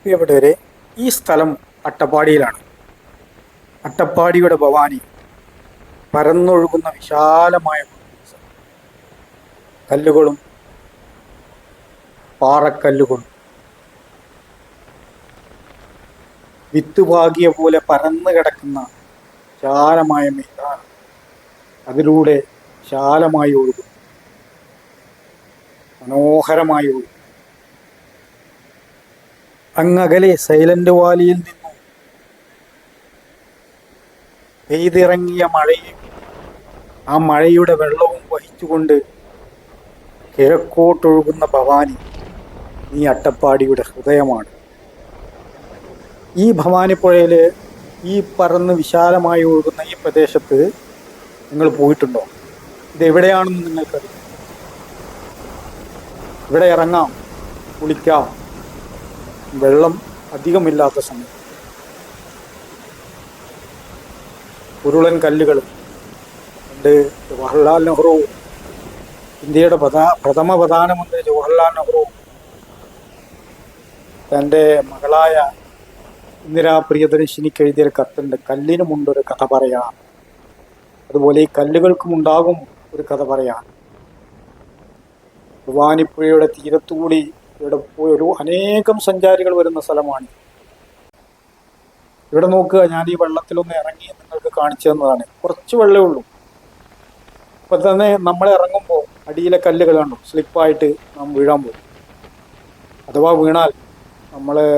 പ്രിയപ്പെട്ടവരെ ഈ സ്ഥലം അട്ടപ്പാടിയിലാണ്. അട്ടപ്പാടിയുടെ ഭവാനി പരന്നൊഴുകുന്ന വിശാലമായ. കല്ലുകളും പാറക്കല്ലുകളും വിത്തുപാകിയ പോലെ പരന്നു കിടക്കുന്ന വിശാലമായ മൈതാനം അതിലൂടെ വിശാലമായി ഒഴുകും മനോഹരമായി ഒഴുകും അങ്ങകലെ സൈലന്റ് വാലിയിൽ നിന്നും പെയ്തിറങ്ങിയ മഴയും ആ മഴയുടെ വെള്ളവും വഹിച്ചുകൊണ്ട് കിഴക്കോട്ടൊഴുകുന്ന ഭവാനി നീ അട്ടപ്പാടിയുടെ ഹൃദയമാണ്. ഈ ഭവാനിപ്പുഴയിൽ ഈ പറന്ന് വിശാലമായി ഒഴുകുന്ന ഈ പ്രദേശത്ത് നിങ്ങൾ പോയിട്ടുണ്ടോ? ഇത് എവിടെയാണെന്ന് നിങ്ങൾക്കറിയാം. ഇവിടെ ഇറങ്ങാം കുളിക്കാം. വെള്ളം അധികമില്ലാത്ത സമയം. ഉരുളൻ കല്ലുകൾ പണ്ട് ജവഹർലാൽ നെഹ്റു ഇന്ത്യയുടെ പ്രഥമ പ്രധാനമന്ത്രി ജവഹർലാൽ നെഹ്റു തന്റെ മകളായ ഇന്ദിരാ പ്രിയദർശിനിക്ക് എഴുതിയൊരു കത്തുണ്ട്. കല്ലിനുമുണ്ടൊരു കഥ പറയാം. അതുപോലെ ഈ കല്ലുകൾക്കുമുണ്ടാകും ഒരു കഥ പറയാം. ഭവാനിപ്പുഴയുടെ തീരത്തുകൂടി ഇവിടെ ഒരു അനേകം സഞ്ചാരികൾ വരുന്ന സ്ഥലമാണ്. ഇവിടെ നോക്കുക ഞാൻ ഈ വെള്ളത്തിലൊന്ന് ഇറങ്ങി നിങ്ങൾക്ക് കാണിച്ചു തന്നതാണ്. കുറച്ച് വെള്ളമേ ഉള്ളൂ. അപ്പൊ തന്നെ നമ്മൾ ഇറങ്ങുമ്പോൾ അടിയിലെ കല്ലുകൾ കണ്ടു? സ്ലിപ്പായിട്ട് നാം വീഴാൻ പോകും. അഥവാ വീണാൽ നമ്മളെ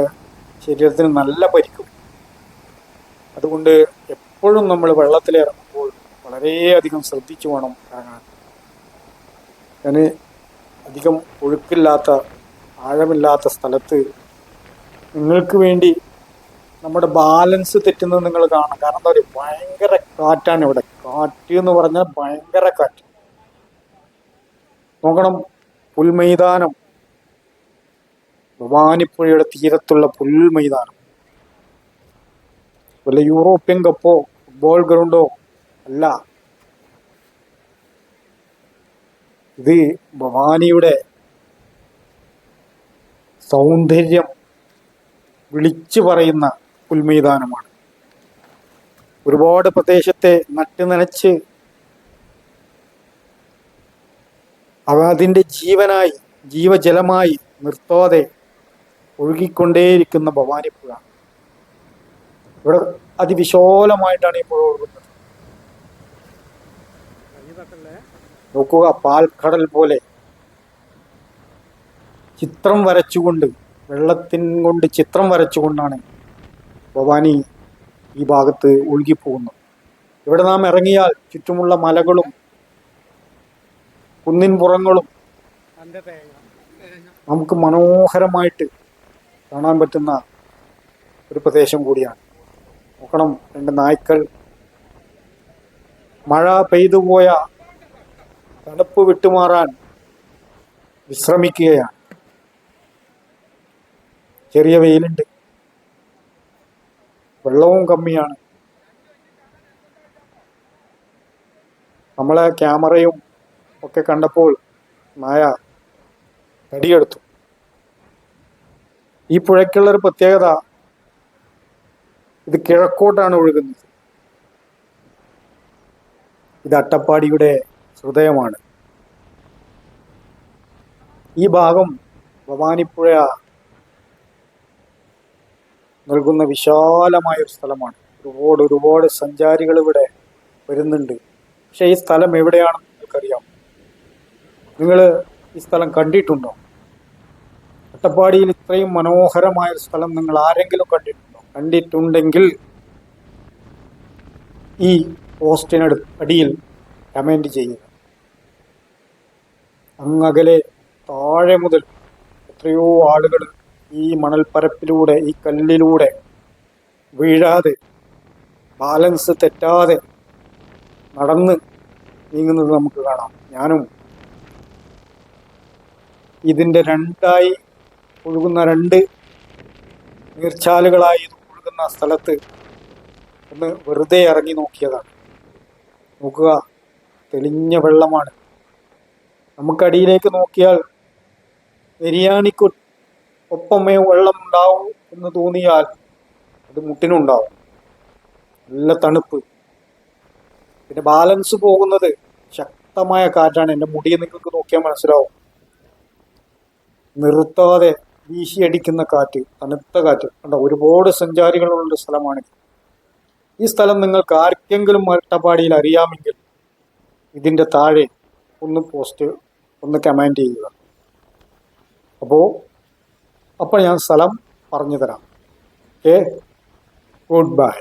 ശരീരത്തിന് നല്ല പരിക്കും. അതുകൊണ്ട് എപ്പോഴും നമ്മൾ വെള്ളത്തിൽ ഇറങ്ങുമ്പോൾ വളരെയധികം ശ്രദ്ധിച്ചു വേണം ഇറങ്ങാൻ. ഞാൻ അധികം ഒഴുക്കില്ലാത്ത ആഴമില്ലാത്ത സ്ഥലത്ത് നിങ്ങൾക്ക് വേണ്ടി നമ്മുടെ ബാലൻസ് തെറ്റുന്നത് നിങ്ങൾ കാണാം കാരണം എന്താ പറയുക? ഭയങ്കര കാറ്റാണ് ഇവിടെ. കാറ്റ് എന്ന് പറഞ്ഞാൽ ഭയങ്കര കാറ്റ്. നോക്കണം. പുൽമൈതാനം. ഭവാനിപ്പുഴയുടെ തീരത്തുള്ള പുൽമൈതാനം. വല്ല യൂറോപ്യൻ കപ്പോ ഫുട്ബോൾ ഗ്രൗണ്ടോ അല്ല. ഇത് ഭവാനിയുടെ സൗന്ദര്യം വിളിച്ചു പറയുന്ന പുൽമൈതാനമാണ് ഒരുപാട് പ്രദേശത്തെ നട്ടുനനച്ച് അവ അതിന്റെ ജീവനായി ജീവജലമായി നിർത്താതെ ഒഴുകിക്കൊണ്ടേയിരിക്കുന്ന ഭവാനിപ്പുഴ ഇവിടെ അതിവിശോലമായിട്ടാണ് ഈ പുഴ ഒഴുകുന്നത് നോക്കുക പാൽക്കടൽ പോലെ ചിത്രം വരച്ചുകൊണ്ട് വെള്ളത്തിൻ കൊണ്ട് ചിത്രം വരച്ചുകൊണ്ടാണ് ഭവാനി ഈ ഭാഗത്ത് ഒഴുകിപ്പോകുന്നത്. ഇവിടെ നാം ഇറങ്ങിയാൽ ചുറ്റുമുള്ള മലകളും കുന്നിൻ പുറങ്ങളും നമുക്ക് മനോഹരമായിട്ട് കാണാൻ പറ്റുന്ന ഒരു പ്രദേശം കൂടിയാണ്. നോക്കണം രണ്ട് നായ്ക്കൾ. മഴ പെയ്തു പോയ തണുപ്പ് വിട്ടുമാറാൻ വിശ്രമിക്കുകയാണ്. ചെറിയ വെയിലുണ്ട്. വെള്ളവും കമ്മിയാണ്. നമ്മളെ ക്യാമറയും ഒക്കെ കണ്ടപ്പോൾ മായ തടിയെടുത്തു. ഈ പുഴയ്ക്കുള്ളൊരു പ്രത്യേകത ഇത് കിഴക്കോട്ടാണ് ഒഴുകുന്നത്. ഇത് അട്ടപ്പാടിയുടെ ഹൃദയമാണ്. ഈ ഭാഗം ഭവാനിപ്പുഴ നൽകുന്ന വിശാലമായ ഒരു സ്ഥലമാണ്. ഒരുപാട് ഒരുപാട് സഞ്ചാരികൾ ഇവിടെ വരുന്നുണ്ട്. പക്ഷേ ഈ സ്ഥലം എവിടെയാണെന്ന് നിങ്ങൾക്കറിയാം നിങ്ങൾ ഈ സ്ഥലം കണ്ടിട്ടുണ്ടോ? അട്ടപ്പാടിയിൽ ഇത്രയും മനോഹരമായ ഒരു സ്ഥലം നിങ്ങൾ ആരെങ്കിലും കണ്ടിട്ടുണ്ടോ? കണ്ടിട്ടുണ്ടെങ്കിൽ ഈ പോസ്റ്റിനടു അടിയിൽ കമന്റ് ചെയ്യുക. അങ്ങകലെ താഴെ മുതൽ എത്രയോ ആളുകൾ ഈ മണൽപ്പരപ്പിലൂടെ ഈ കല്ലിലൂടെ വീഴാതെ ബാലൻസ് തെറ്റാതെ നടന്ന് നീങ്ങുന്നത് നമുക്ക് കാണാം. ഞാനും ഇതിന്റെ രണ്ടായി ഒഴുകുന്ന രണ്ട് നീർച്ചാലുകളായി ഇത് ഒഴുകുന്ന സ്ഥലത്ത് ഒന്ന് വെറുതെ ഇറങ്ങി നോക്കിയതാണ്. നോക്കുക തെളിഞ്ഞ വെള്ളമാണ്. നമുക്കടിയിലേക്ക് നോക്കിയാൽ നെരിയാണിക്കു ഒപ്പമേ വെള്ളം ഉണ്ടാവൂ എന്ന് തോന്നിയാൽ അത് മുട്ടിനുണ്ടാവും. നല്ല തണുപ്പ്. പിന്നെ ബാലൻസ് പോകുന്നത് ശക്തമായ കാറ്റാണ്. എന്റെ മുടിയെ നിങ്ങൾക്ക് നോക്കിയാൽ മനസ്സിലാവും. നിർത്താതെ വീശിയടിക്കുന്ന കാറ്റ് തണുത്ത കാറ്റ്. കണ്ടോ ഒരുപാട് സഞ്ചാരികളുള്ള സ്ഥലമാണിത് ഈ സ്ഥലം നിങ്ങൾക്ക് ആർക്കെങ്കിലും അട്ടപ്പാടിയിൽ അറിയാമെങ്കിൽ ഇതിന്റെ താഴെ ഒന്ന് പോസ്റ്റ് ഒന്ന് കമാൻഡ് ചെയ്യുക. അപ്പോൾ അപ്പോൾ ഞാൻ സ്ഥലം പറഞ്ഞു തരാം ഓക്കെ ഗുഡ് ബൈ